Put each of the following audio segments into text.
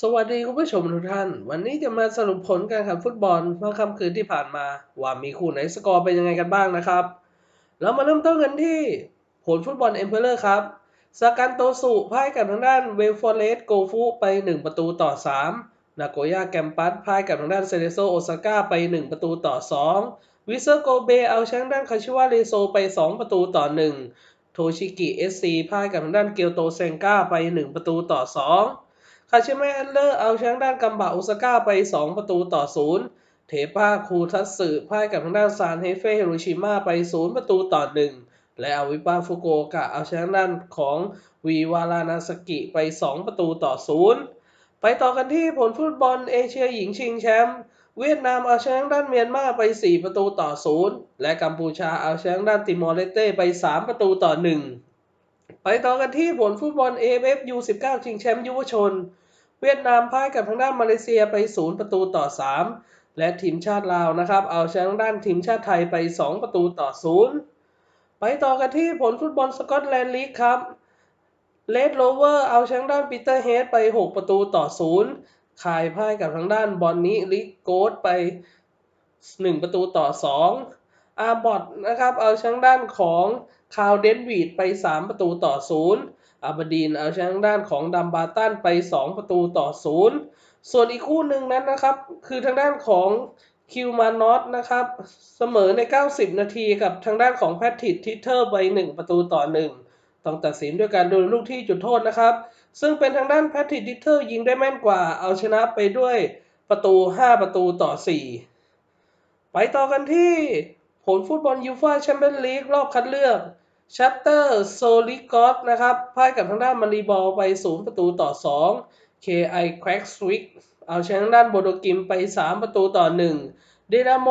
สวัสดีคุณผู้ชมทุกท่าน วันนี้จะมาสรุปผลการแข่งขันฟุตบอลเมื่อค่ำคืนที่ผ่านมา ว่ามีคู่ไหนสกอร์เป็นยังไงกันบ้างนะครับ เรามาเริ่มต้นกันที่ ผลฟุตบอลเอ็มเพลเลอร์ครับสากันโตสุพ่ายกับทางด้านเวลฟอร์เรสโกฟุไป 1 ประตูต่อ 3 นาโกย่าแกมปัสพ่ายกับทางด้านเซเลโซโอซาก้าไป 1 ประตูต่อ 2 วิเซอร์โกเบเอาชนะด้านคาชิวาเรโซไป 2 ประตูต่อ 1 โทชิกิเอสซีพ่ายกับทางด้านเกียวโตเซงกาไป 1 ประตูต่อ 2 คาชิเมะอันเลอร์เอาชนะด้านกัมบะโอซาก้าไป 2 ประตูต่อ 0 เทปาคูทัตสึพ่ายกับทางด้านซานเฮเฟฮิโรชิมาไป 0 ประตูต่อ 1 และอาวิปาฟุโกกะเอาชนะด้านของวีวารานาสกิไป 2 ประตูต่อ 0 ไปต่อกันที่ผลฟุตบอลเอเชียหญิงชิงแชมป์เวียดนามเอาชนะด้านเมียนมาไป 4 ประตูต่อ 0 และกัมพูชาเอาชนะด้านติมอร์เลสเต้ไป 3 ประตูต่อ 1 ไปต่อกันที่ผลฟุตบอล AFF U19 ชิงแชมป์ยุวชน เวียดนามพ่ายกับทางด้านมาเลเซียไป 0 ประตูต่อ 3 และทีมชาติลาวนะครับ เอาชนะด้านทีมชาติไทยไป 2 ประตูต่อ 0 ไปต่อกันที่ผลฟุตบอลสกอตแลนด์ลีกครับเลดโรเวอร์เอาชนะด้านปีเตอร์เฮดไป 6 ประตูต่อ 0 คายพ่ายกับทางด้านบอนนี้ลิโกสไป 1 ประตูต่อ 2 อาบอดนะครับเอาชนะด้านของคาวเดนวีดไป 3 ประตูต่อ 0 อาบดีนเอาชนะด้านของดัมบาตันไป 2 ประตูต่อ 0 ส่วนอีกคู่หนึ่งนั้นนะครับ คือทางด้านของคิวมานอตนะครับ เสมอใน 90 นาทีกับทางด้านของแพทริกทิเทอร์ไป 1 ประตูต่อ 1 ต้องตัดสินด้วยการโดนลูกที่จุดโทษนะครับ ซึ่งเป็นทางด้านแพทริกทิเทอร์ยิงได้แม่นกว่าเอาชนะไปด้วยประตู 5 ประตูต่อ 4 ไปต่อกันที่ผลฟุตบอลยูฟ่าแชมเปี้ยนลีกรอบคัดเลือก ชัตเตอร์โซลิกอสนะครับพ่ายกับทางด้านมารีบอลไป 0 ประตูต่อ 2 KI c r a c k s w i c k เอาชนะทางด้านโบโดกิมไป 3 ประตูต่อ 1 เดนาโม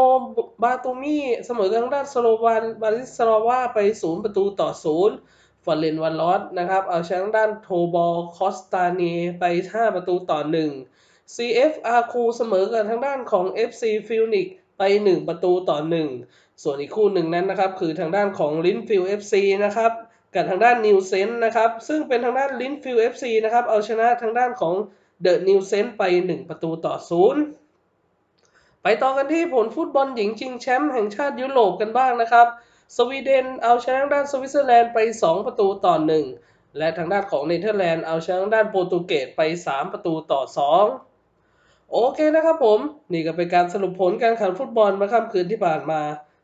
บาตูมีเสมอกับทางด้านสโลวานบาริสโลวาไป 0 ประตูต่อ 0ฟอร์เรนวันลอสนะครับเอาชนะทางด้านโทบอลคอสตาเนไป 5 ประตูต่อ 1 CF อาคูเสมอกับทางด้านของ FC ฟิลนิกไป 1 ประตูต่อ 1 ส่วนอีกคู่หนึ่งนั้นนะครับคือทางด้านของลินฟิล FC นะครับกับทางด้านนิวเซนนะครับซึ่งเป็นทางด้านลินฟิล FC นะครับเอาชนะทางด้านของเดอะนิวเซนไป 1 ประตูต่อ0ไปต่อกันที่ผลฟุตบอลหญิงชิงแชมป์แห่งชาติยุโรปกันบ้างนะครับ สวีเดนเอาชนะทางด้านสวิตเซอร์แลนด์ไป 2 ประตูต่อ 1 และทางด้านของเนเธอร์แลนด์เอาชนะทางด้านโปรตุเกสไป 3 ประตูต่อ 2 โอเคนะครับผม นี่ก็เป็นการสรุปผลการแข่งฟุตบอลเมื่อค่ำคืนที่ผ่านมา